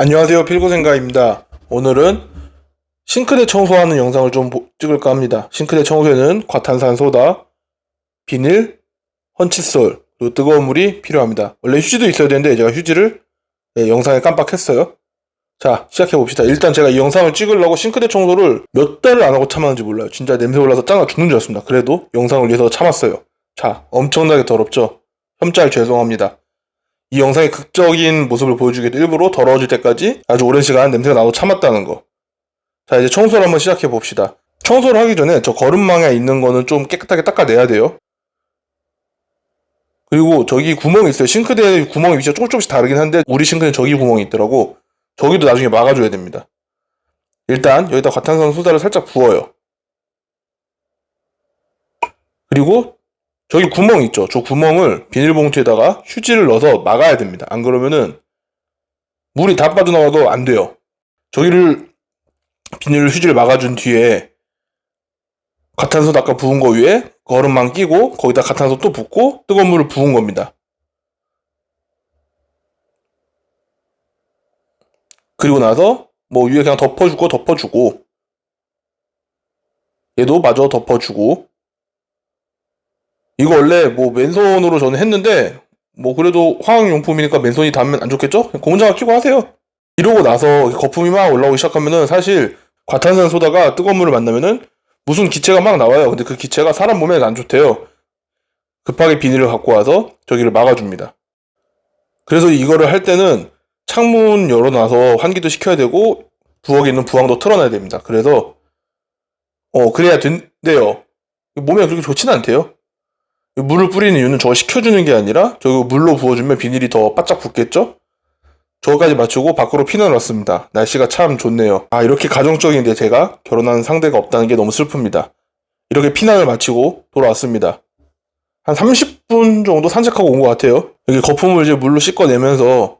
안녕하세요 필고생가입니다. 오늘은 싱크대 청소하는 영상을 좀 보- 찍을까 합니다. 싱크대 청소에는 과탄산소다 비닐 헌칫솔 그리고 뜨거운 물이 필요합니다. 원래 휴지도 있어야 되는데 제가 휴지를 네, 영상에 깜빡했어요. 자 시작해 봅시다. 일단 제가 이 영상을 찍으려고 싱크대 청소를 몇 달을 안 하고 참았는지 몰라요. 진짜 냄새 올라서 짱가 죽는 줄 알았습니다. 그래도 영상을 위해서 참았어요. 자 엄청나게 더럽죠? 혐짤 죄송합니다 이 영상의 극적인 모습을 보여주기 위해 일부러 더러워질 때까지 아주 오랜 시간 냄새가 나도 참았다는 거. 자, 이제 청소를 한번 시작해 봅시다. 청소를 하기 전에 저 거름망에 있는 거는 좀 깨끗하게 닦아내야 돼요. 그리고 저기 구멍이 있어요. 싱크대 구멍 위치가 조금 조금씩 다르긴 한데 우리 싱크대는 저기 구멍이 있더라고. 저기도 나중에 막아줘야 됩니다. 일단 여기다 과탄산 소다를 살짝 부어요. 그리고 저기 구멍 있죠. 저 구멍을 비닐봉투에다가 휴지를 넣어서 막아야 됩니다. 안 그러면은 물이 다 빠져나와도 안 돼요. 저기를 비닐 휴지를 막아준 뒤에 가탄소 아까 부은 거 위에 거름만 끼고 거기다 가탄소 또 붓고 뜨거운 물을 부은 겁니다. 그리고 나서 뭐 위에 그냥 덮어주고 덮어주고 얘도 마저 덮어주고 이거 원래 뭐 맨손으로 저는 했는데 뭐 그래도 화학용품이니까 맨손이 닿으면 안 좋겠죠? 고무장갑 끼고 하세요. 이러고 나서 거품이 막 올라오기 시작하면은 사실 과탄산 소다가 뜨거운 물을 만나면은 무슨 기체가 막 나와요. 근데 그 기체가 사람 몸에 안 좋대요. 급하게 비닐을 갖고 와서 저기를 막아줍니다. 그래서 이거를 할 때는 창문 열어놔서 환기도 시켜야 되고 부엌에 있는 부항도 틀어놔야 됩니다. 그래서 어 그래야 된대요. 몸에 그렇게 좋지는 않대요. 물을 뿌리는 이유는 저거 식혀주는 게 아니라 저거 물로 부어주면 비닐이 더 바짝 붙겠죠? 저거까지 맞추고 밖으로 피난 왔습니다. 날씨가 참 좋네요. 아 이렇게 가정적인데 제가 결혼하는 상대가 없다는 게 너무 슬픕니다. 이렇게 피난을 마치고 돌아왔습니다. 한 30분 정도 산책하고 온 것 같아요. 여기 거품을 이제 물로 씻어내면서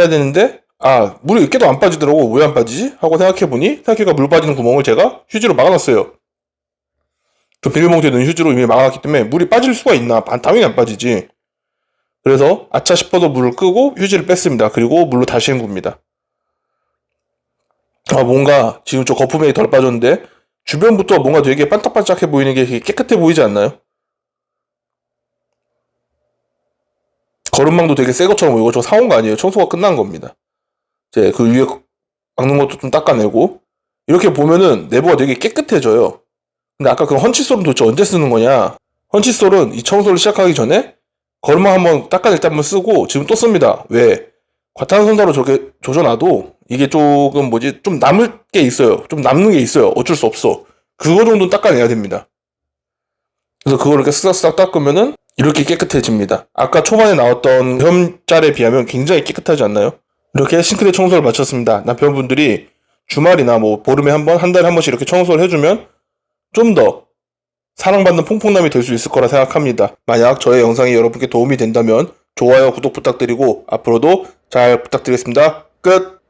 해야 되는데 아 물이 깨도 안 빠지더라고 왜 안 빠지지? 하고 생각해보니 생각해가 물 빠지는 구멍을 제가 휴지로 막아놨어요. 그 비닐봉투에 넣은 휴지로 이미 막아놨기 때문에 물이 빠질 수가 있나? 반- 당연히 안 빠지지. 그래서 아차 싶어서 물을 끄고 휴지를 뺐습니다. 그리고 물로 다시 헹굽니다. 아 뭔가 지금 저 거품이 덜 빠졌는데 주변부터 뭔가 되게 반짝반짝해 보이는 게 깨끗해 보이지 않나요? 거름망도 되게 새 것처럼 보이고 저 사온 거 아니에요. 청소가 끝난 겁니다. 이제 그 위에 막는 것도 좀 닦아내고 이렇게 보면은 내부가 되게 깨끗해져요. 근데 아까 그 헌칫솔은 도대체 언제 쓰는 거냐? 헌칫솔은 이 청소를 시작하기 전에 거름망 한번 닦아낼 때 한번 쓰고 지금 또 씁니다. 왜? 저게 조져놔도 이게 조금 뭐지 좀 남을 게 있어요. 좀 남는 게 있어요. 어쩔 수 없어. 그거 정도는 닦아내야 됩니다. 그래서 그걸 이렇게 쓱싹쓱싹 닦으면은 이렇게 깨끗해집니다. 아까 초반에 나왔던 혐짤에 비하면 굉장히 깨끗하지 않나요? 이렇게 싱크대 청소를 마쳤습니다. 남편분들이 주말이나 뭐 보름에 한 번, 한 달에 한 번씩 이렇게 청소를 해주면 좀 더 사랑받는 퐁퐁남이 될 수 있을 거라 생각합니다. 만약 저의 영상이 여러분께 도움이 된다면 좋아요, 구독 부탁드리고 앞으로도 잘 부탁드리겠습니다. 끝!